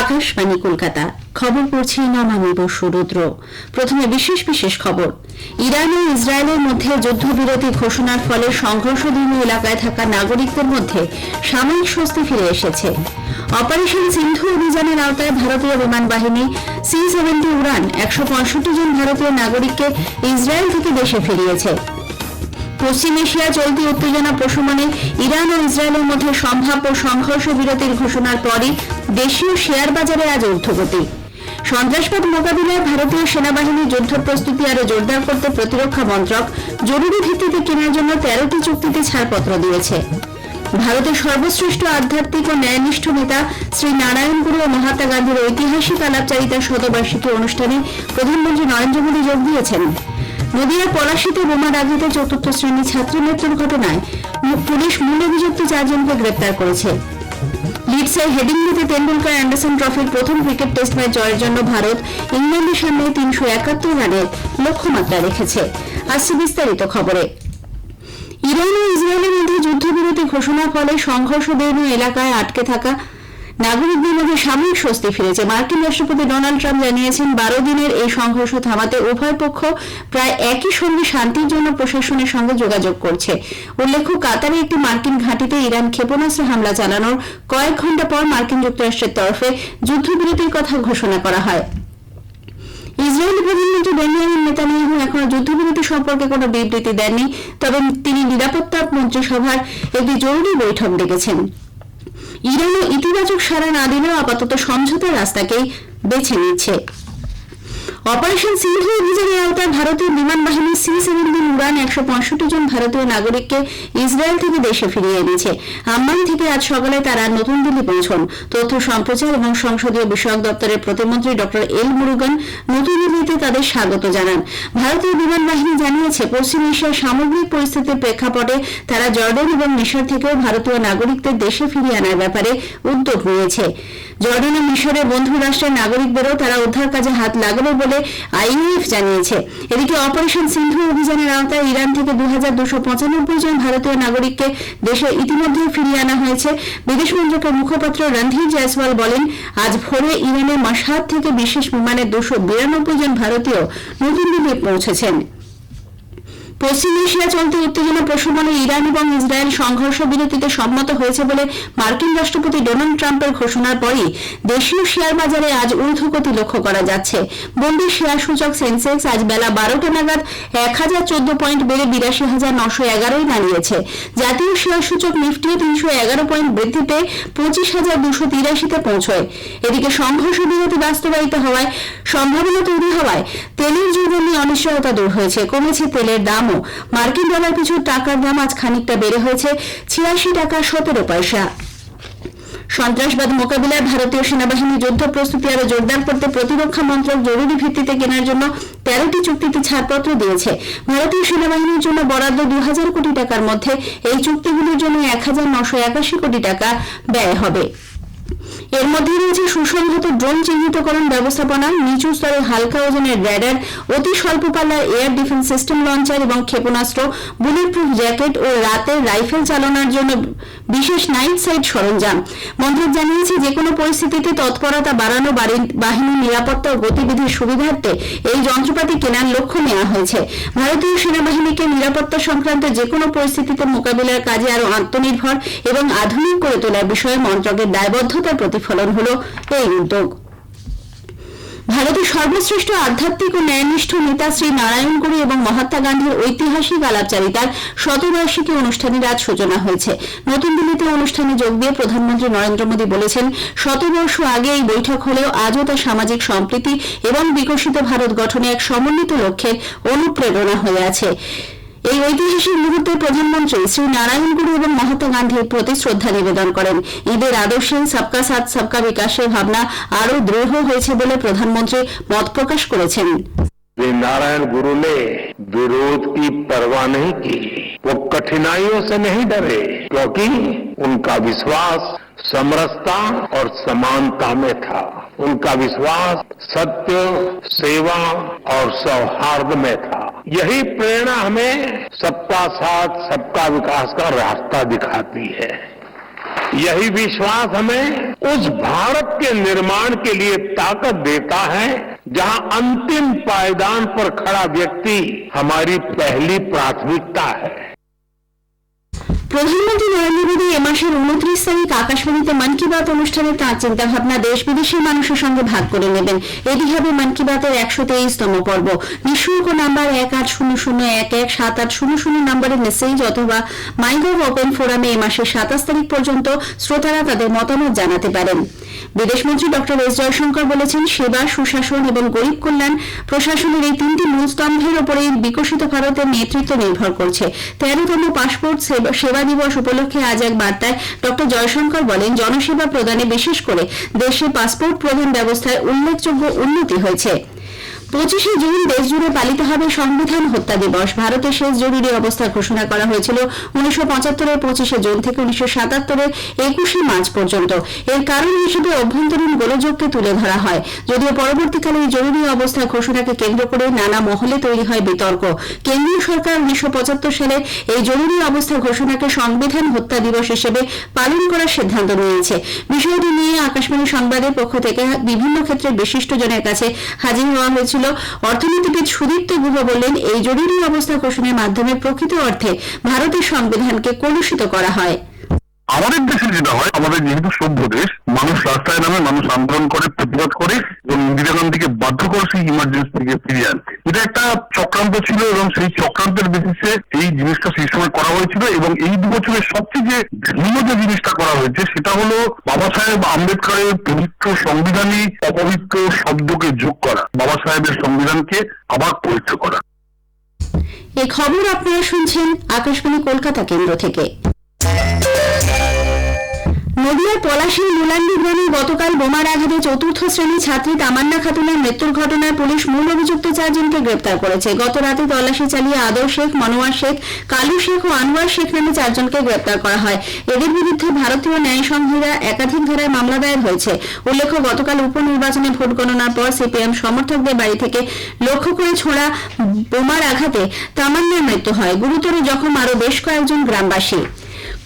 আকাশবাণী কলকাতা। খবর পড়ছি নমামি বসু রুদ্র প্রথমে বিশেষ বিশেষ খবর। ইরান ও ইসরায়েলের মধ্যে যুদ্ধবিরতি ঘোষণার ফলে সংঘর্ষধর্ম এলাকায় থাকা নাগরিকদের মধ্যে সাময়িক স্বস্তি ফিরে এসেছে। অপারেশন সিন্ধু অভিযানের আওতায় ভারতীয় বিমান বাহিনী সি সেভেন্টি উড়ান একশো পঁয়ষট্টি জন ভারতীয় নাগরিককে ইসরায়েল থেকে দেশে ফিরিয়েছে। পশ্চিম এশিয়া চলতি উত্তেজনা প্রশমনে ইরান ও ইসরায়েলের মধ্যে সম্ভাব্য সংঘর্ষ বিরতির ঘোষণার পরই দেশীয় শেয়ার বাজারে আজ ঊর্ধ্বগতি। সন্ত্রাসবাদ মোকাবিলায় ভারতীয় সেনাবাহিনীর যুদ্ধ প্রস্তুতি আরও জোরদার করতে প্রতিরক্ষা মন্ত্রক জরুরি ভিত্তিতে কেনার জন্য তেরোটি চুক্তিতে ছাড়পত্র দিয়েছে। ভারতের সর্বশ্রেষ্ঠ আধ্যাত্মিক ও ন্যায়নিষ্ঠ নেতা শ্রী নারায়ণ গুরু ও মহাত্মা গান্ধীর ঐতিহাসিক আলাপচারিতার শতবার্ষিকী অনুষ্ঠানে প্রধানমন্ত্রী নরেন্দ্র মোদী যোগ দিয়েছেন। নদিয়া পলাশিতে বোমা দাগিতে চতুর্থ শ্রেণি ছাত্রী মৃত্যুর ঘটনায় পুলিশ মূল অভিযুক্ত চারজনকে গ্রেপ্তার করেছে। লিডসের হেডিংলিতে তেন্ডুলকার অ্যান্ডারসন ট্রফির প্রথম ক্রিকেট টেস্ট ম্যাচ জয়ের জন্য ভারত ইংল্যান্ডের সামনে তিনশো একাত্তর রানের লক্ষ্যমাত্রা রেখেছে। আসছে বিস্তারিত খবরে। ইরান ও ইসরায়েলের মধ্যে যুদ্ধবিরতি ঘোষণার ফলে সংঘর্ষদীর্ণ এলাকায় আটকে থাকা নাগরিকদের মধ্যে সাময়িক স্বস্তি ফিরেছে। মার্কিন রাষ্ট্রপতি ডোনাল্ড ট্রাম্প জানিয়েছেন, বারো দিনের এই সংঘর্ষ থামাতে উভয় পক্ষ প্রায় একই সঙ্গে শান্তির জন্য প্রশাসনের সঙ্গে যোগাযোগ করছে। উল্লেখ্য, কাতারে একটি মার্কিন ঘাঁটিতে ইরান ক্ষেপণাস্ত্র হামলা চালানোর কয়েক ঘণ্টা পর মার্কিন যুক্তরাষ্ট্রের তরফে যুদ্ধবিরতির কথা ঘোষণা করা হয়। ইসরায়েলি প্রধানমন্ত্রী বেনিয়ামিন নেতানিয়াহু এখনও যুদ্ধবিরতি সম্পর্কে কোনো বিবৃতি দেননি, তবে তিনি নিরাপত্তা মন্ত্রিসভার একটি জরুরি বৈঠক ডেকেছেন। ইরানও ইতিবাচক সাড়া না দিলেও আপাতত সমঝোতার রাস্তাকেই বেছে নিচ্ছে। অপারেশন সিন্ধু অভিযানের আওতায় ভারতীয় বিমান বাহিনী সি সেভেন্টিন উড়ান একশো পঁয়ষট্টি জন ভারতীয় নাগরিককে ইসরায়েল থেকে দেশে ফিরিয়ে এনেছে। আম্মান থেকে আজ সকালে তারা নতুন দিল্লি পৌঁছন। তথ্য সম্প্রচার এবং সংসদীয় বিষয়ক দপ্তরের প্রতিমন্ত্রী ডক্টর এল মুরুগান নতুন দিল্লিতে তাদের স্বাগত জানান। ভারতীয় বিমান বাহিনী জানিয়েছে, পশ্চিম এশিয়ার সামগ্রিক পরিস্থিতির প্রেক্ষাপটে তারা জর্ডান এবং মিশর থেকেও ভারতীয় নাগরিকদের দেশে ফিরিয়ে আনার ব্যাপারে উদ্যোগ নিয়েছে। জর্ডান ও মিশরের বন্ধু রাষ্ট্রের নাগরিকদেরও তারা উদ্ধার কাজে হাত লাগাবে বলে আইএফ জানিয়েছে। এদিকে অপারেশন সিন্ধু অভিযানের আওতায় ইরান থেকে দু জন ভারতীয় নাগরিককে দেশে ইতিমধ্যে ফিরিয়ে আনা হয়েছে। বিদেশ মন্ত্রকের মুখপাত্র রণধীর জয়সওয়াল বলেন, আজ ভোরে ইরানের মাসহাদ থেকে বিশেষ বিমানে দুশো জন ভারতীয় নতুন দিল্লি পৌঁছেছেন। পশ্চিম এশিয়া চলতি উত্তেজনা প্রশমনে ইরান এবং ইসরায়েল সংঘর্ষ বিরতিতে সম্মত হয়েছে বলে মার্কিন রাষ্ট্রপতি ডোনাল্ড ট্রাম্পের ঘোষণার পরই দেশীয় শেয়ার বাজারে আজ ঊর্ধ্বগতি লক্ষ্য করা যাচ্ছে। বন্ডের শেয়ার সূচক সেন্সেক্স আজ বেলা বারোটা নাগাদ এক হাজার চোদ্দ পয়েন্ট বেড়ে বিরাশি হাজার নশো এগারোই দাঁড়িয়েছে। জাতীয় শেয়ার সূচক নিফটিও তিনশো এগারো পয়েন্ট বৃদ্ধি পেয়ে পঁচিশ হাজার দুশো তিরাশিতে পৌঁছয়। এদিকে সংঘর্ষ বিরতি বাস্তবায়িত হওয়ায় সম্ভাবনা তৈরি হওয়ায় তেলের যুগ নিয়ে অনিশ্চয়তা দূর হয়েছে। কমেছে তেলের দামও। মার্কিন ডলার পিছু টাকার দাম আজ খানিকটা বেড়ে হয়েছে ছিয়াশি টাকা সতেরো পয়সা। সন্ত্রাসবাদ মোকাবিলায় ভারতীয় সেনাবাহিনী যুদ্ধ প্রস্তুতি আরও জোরদার করতে প্রতিরক্ষা মন্ত্রক জরুরি ভিত্তিতে কেনার জন্য তেরোটি চুক্তিতে ছাড়পত্র দিয়েছে। ভারতীয় সেনাবাহিনীর জন্য বরাদ্দ দু হাজার কোটি টাকার মধ্যে এই চুক্তিগুলির জন্য এক কোটি টাকা ব্যয় হবে। এর মধ্যে রয়েছে সুসংহত ড্রোন চিহ্নিতকরণ ব্যবস্থাপনা, নিচু স্তরে হালকা ওজনের র্যাডার অতি স্বল্প পাল্লার এয়ার ডিফেন্স সিস্টেম লঞ্চার এবং ক্ষেপণাস্ত্র বুলেট প্রুফ জ্যাকেট ও রাতে রাইফেল চালানোর জন্য বিশেষ নাইট সাইড সরঞ্জাম। মন্ত্রক জানিয়েছে যে কোনো পরিস্থিতিতে তৎপরতা বাড়ানো বাড়ি- বাহিনীর নিরাপত্তা ও গতিবিধির সুবিধার্থে এই যন্ত্রপাতি কেনার লক্ষ্য নেওয়া হয়েছে। ভারতীয় সেনাবাহিনীকে নিরাপত্তা সংক্রান্ত যে কোনো পরিস্থিতিতে মোকাবিলার কাজে আরও আত্মনির্ভর এবং আধুনিক করে তোলার বিষয়ে মন্ত্রকের দায়বদ্ধতার প্রতিফলন হল এই উদ্যোগ। ভারতের সর্বশ্রেষ্ঠ আধ্যাত্মিক ও ন্যায়নিষ্ঠ নেতা শ্রী নারায়ণ গুরু এবং মহাত্মা গান্ধীর ঐতিহাসিক আলাপচারিতার শতবার্ষিকী অনুষ্ঠানের আজ সূচনা হয়েছে। নতুন দিল্লিতে অনুষ্ঠানে যোগ দিয়ে প্রধানমন্ত্রী নরেন্দ্র মোদী বলেছেন, শতবর্ষ আগে এই বৈঠক হলেও আজও তা সামাজিক সম্প্রীতি এবং বিকশিত ভারত গঠনে এক সমন্বিত লক্ষ্যের অনুপ্রেরণা হয়ে আছে। এই ঐতিহাসিক মুহূর্তে প্রধানমন্ত্রী শ্রী নারায়ণ গুরু এবং মহাত্মা গান্ধীর প্রতি শ্রদ্ধা নিবেদন করেন ঈদের আদর্শে সবকা সাথ সবকা বিকাশের ভাবনা আরও দৃঢ় হয়েছে বলে প্রধানমন্ত্রী মত প্রকাশ করেছেন वे नारायण गुरु ने विरोध की परवाह नहीं की वो कठिनाइयों से नहीं डरे क्योंकि उनका विश्वास समरसता और समानता में था उनका विश्वास सत्य सेवा और सौहार्द में था यही प्रेरणा हमें सबका साथ, सबका विकास का रास्ता दिखाती है। यही विश्वास हमें उस भारत के निर्माण के लिए ताकत देता है, जहाँ अंतिम पायदान पर खड़ा व्यक्ति हमारी पहली प्राथमिकता है। প্রধানমন্ত্রী নরেন্দ্র মোদী এ মাসের উনত্রিশ তারিখ আকাশবাণীতে মন কি বাত অনুষ্ঠানে তাঁর চিন্তাভাবনা দেশ বিদেশের মানুষের সঙ্গে ভাগ করে নেবেন। এটি হবে মন কি বাতের একশো তেইশতম পর্ব। নিঃশুল্ক নাম্বার এক আট শূন্য শূন্য এক এক সাত আট শূন্য শূন্য নাম্বারে মেসেজ অথবা মাইগভ ওপেন ফোরামে এ মাসের সাতাশ তারিখ পর্যন্ত শ্রোতারা তাদের মতামত জানাতে পারেন। বিদেশমন্ত্রী ডক্টর এস জয়শঙ্কর বলেছেন, সেবা, সুশাসন এবং গরিব কল্যাণ প্রশাসনের এই তিনটি মূল স্তম্ভের উপরে বিকশিত ভারতের নেতৃত্ব নির্ভর করছে। তেরোতম পাসপোর্ট সেবা- সেবা দিবস উপলক্ষে আজ এক বার্তায় ডক্টর জয়শঙ্কর বলেন, জনসেবা প্রদানে বিশেষ করে দেশে পাসপোর্ট প্রদান ব্যবস্থায় উল্লেখযোগ্য উন্নতি হয়েছে। পঁচিশে জুন দেশজুড়ে পালিত হবে সংবিধান হত্যা দিবস। ভারতের শেষ জরুরি অবস্থা ঘোষণা করা হয়েছিল উনিশশো পঁচাত্তরের পঁচিশে জুন থেকে উনিশশো সাতাত্তরের একুশে মার্চ পর্যন্ত। এর কারণ হিসেবে অভ্যন্তরীণ গোলযোগকে তুলে ধরা হয়। যদিও পরবর্তীকালে এই জরুরি অবস্থা ঘোষণাকে কেন্দ্র করে নানা মহলে তৈরি হয় বিতর্ক। কেন্দ্রীয় সরকার উনিশশো পঁচাত্তর সালে এই জরুরি অবস্থা ঘোষণাকে সংবিধান হত্যা দিবস হিসেবে পালন করার সিদ্ধান্ত নিয়েছে। বিষয়টি নিয়ে আকাশবাণী সংবাদের পক্ষ থেকে বিভিন্ন ক্ষেত্রে বিশিষ্টজনের কাছে হাজির হওয়া হয়েছিল অর্থনীতিবিদ সুদীপ্ত গুহ বললেন, এই জরুরি অবস্থা ঘোষণার মাধ্যমে প্রকৃত অর্থে ভারতের সংবিধানকে কলুষিত করা হয়। আমাদের দেশে যেটা হয়, আমাদের যেহেতু সভ্য দেশ, মানুষ রাস্তায় নামে, মানুষ আন্দোলন করে, প্রতিবাদ করে এবং ইন্দিরা গান্ধীকে বাধ্য করে সেই ইমার্জেন্সি থেকে ফিরিয়ে আনতে এটা একটা চক্রান্ত ছিল এবং সেই চক্রান্তের বেসিসে এই জিনিসটা সেই সময় করা হয়েছিল এবং এই দু বছরের সবচেয়ে যে ভিন্ন যে জিনিসটা করা হয়েছে সেটা হলো বাবা সাহেব আম্বেদকরের পবিত্র সংবিধানই অপবিত্র শব্দকে যোগ করা, বাবা সাহেবের সংবিধানকে আবার পবিত্র করা। এই খবর আপনারা শুনছেন আকাশবাণী কলকাতা কেন্দ্র থেকে। নদিয়ার পলাশীর মুলান্ডি গ্রামে গতকাল বোমার আঘাতে চতুর্থ শ্রেণি ছাত্রী তামান্না খাতুনের মৃত্যুর ঘটনায় পুলিশ মূল অভিযুক্ত চারজনকে গ্রেপ্তার করেছে। গত রাতে তল্লাশি চালিয়ে আদর শেখ, মনোয়ার শেখ, কালু শেখ ও আনোয়ার শেখ নামে চারজনকে গ্রেপ্তার করা হয়। এদের বিরুদ্ধে ভারতীয় ন্যায় সংহিতা একাধিক ধারায় মামলা দায়ের হয়েছে। উল্লেখ্য, গতকাল উপনির্বাচনে ভোট গণনার পর সিপিএম সমর্থকদের বাড়ি থেকে লক্ষ্য করে ছোড়া বোমার আঘাতে তামান্নার মৃত্যু হয়। গুরুতর জখম আরও বেশ কয়েকজন গ্রামবাসী।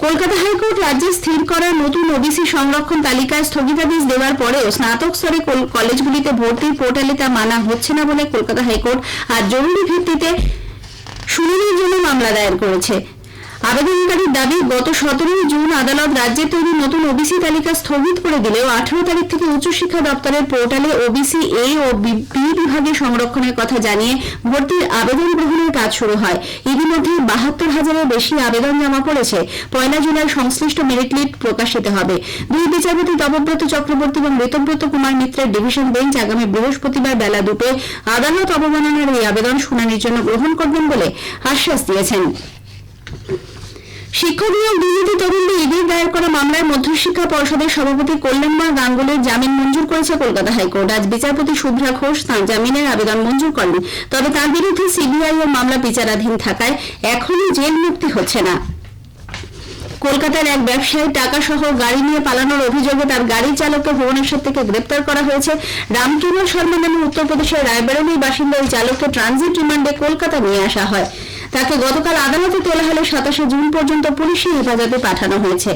কলকাতা হাইকোর্ট রাজ্যে স্থির করা নতুন ওবিসি সংরক্ষণ তালিকায় স্থগিতাদেশ দেওয়ার পরেও স্নাতক স্তরে কল- কলেজগুলিতে ভর্তির পোর্টালে তা মানা হচ্ছে না বলে কলকাতা হাইকোর্ট আজ জরুরি ভিত্তিতে শুনানির জন্য মামলা দায়ের করেছে। আবেদনকারীর দাবি, গত সতেরোই জুন আদালত রাজ্যে তৈরি নতুন ওবিসি তালিকা স্থগিত করে দিলেও আঠারো তারিখ থেকে উচ্চশিক্ষা দপ্তরের পোর্টালে ওবিসি এ ও বি বিভাগে সংরক্ষণের কথা জানিয়ে ভর্তির আবেদন গ্রহণের কাজ শুরু হয়। ইতিমধ্যে বাহাত্তর হাজারের বেশি আবেদন জমা পড়েছে। পয়লা জুলাই সংশ্লিষ্ট মেরিট লিস্ট প্রকাশিত হবে। দুই বিচারপতি তপব্রত চক্রবর্তী এবং ঋতব্রত কুমার মিত্রের ডিভিশন বেঞ্চ আগামী বৃহস্পতিবার বেলা দুটোয় আদালত অবমাননার এই আবেদন শুনানির জন্য গ্রহণ করবেন বলে আশ্বাস দিয়েছেন। শিক্ষক নিয়োগ দুর্নীতি তদন্তে ইডির দায়ের করা মামলায় মধ্যশিক্ষা পর্ষদের সভাপতি কল্যাণময় গাঙ্গুলির জামিন মঞ্জুর করেছে কলকাতা হাইকোর্ট। আজ বিচারপতি শুভ্রা ঘোষ তাঁর জামিনের আবেদন মঞ্জুর করেন। তবে তার বিরুদ্ধে সিবিআই মামলা বিচারাধীন থাকায় জেল মুক্তি হচ্ছে না। কলকাতার এক ব্যবসায়ী টাকা সহ গাড়ি নিয়ে পালানোর অভিযোগে তার গাড়ি চালককে ভুবনেশ্বর থেকে গ্রেপ্তার করা হয়েছে। রামকিরণ শর্মা নামে উত্তরপ্রদেশের রায়বেরনির বাসিন্দা ওই চালককে ট্রানজিট রিমান্ডে কলকাতা নিয়ে আসা হয়। তাকে গতকাল আদালতে তোলা হলে সাতাশে জুন পর্যন্ত পুলিশি হেফাজতে পাঠানো হয়েছে।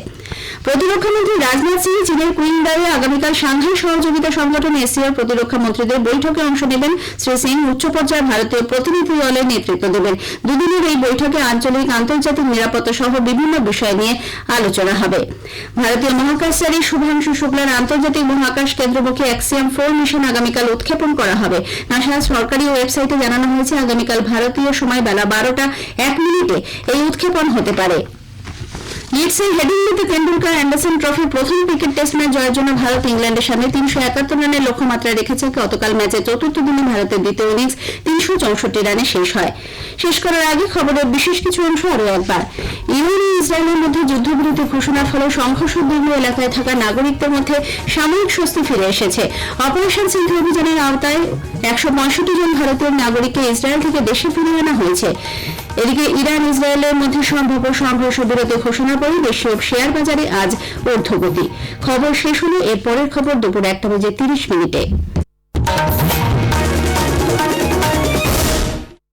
প্রতিরক্ষামন্ত্রী রাজনাথ সিং চীনের কুইংদায়ে আগামীকাল সাংঘাই সহযোগিতা সংগঠন এসিওর প্রতিরক্ষা মন্ত্রীদের বৈঠকে অংশ নেবেন শ্রী সিং উচ্চ পর্যায়ের ভারতীয় প্রতিনিধি দলের নেতৃত্ব দেবেন। দুদিনের এই বৈঠকে আঞ্চলিক আন্তর্জাতিক নিরাপত্তা সহ বিভিন্ন বিষয় নিয়ে আলোচনা হবে। ভারতীয় মহাকাশচারী শুভাংশু শুক্লার আন্তর্জাতিক মহাকাশ কেন্দ্রমুখী অ্যাক্সিয়াম ফোর মিশন আগামীকাল উৎক্ষেপণ করা হবে। নাসার সরকারি ওয়েবসাইটে জানানো হয়েছে, আগামীকাল ভারতীয় সময় বেলা বারোটা এক মিনিটে এই উৎক্ষেপণ হতে পারে। লিডসে হেডিংলিতে তেন্ডুলকার অ্যান্ডারসন ট্রফির প্রথম ক্রিকেট টেস্ট ম্যাচ জয়ের জন্য ভারত ইংল্যান্ডের সামনে তিনশো একাত্তর রানের লক্ষ্যমাত্রা রেখেছে। গতকাল ম্যাচের চতুর্থ দিনে ভারতের দ্বিতীয় ইনিংস তিনশো চৌষট্টি রানে শেষ হয়। শেষ করার আগে খবরের বিশেষ কিছু অংশ আরও একবার। ইরান ও ইসরায়েলের মধ্যে যুদ্ধবিরতি ঘোষণার ফলে সংঘর্ষদুর্গ এলাকায় থাকা নাগরিকদের মধ্যে সাময়িক স্বস্তি ফিরে এসেছে। অপারেশন সিন্ধু অভিযানের আওতায় একশো পঁয়ষট্টি জন ভারতীয় নাগরিককে ইসরায়েল থেকে দেশে ফিরিয়ে আনা হয়েছে। এদিকে ইরান, ইসরায়েলের মধ্যে সম্ভাব্য সংঘর্ষ বিরতি ঘোষণা করে দেশীয় শেয়ার বাজারে আজ ঊর্ধ্বগতি। খবর শেষ হলে এর পরের খবর দুপুর একটা বেজে তিরিশ মিনিটে।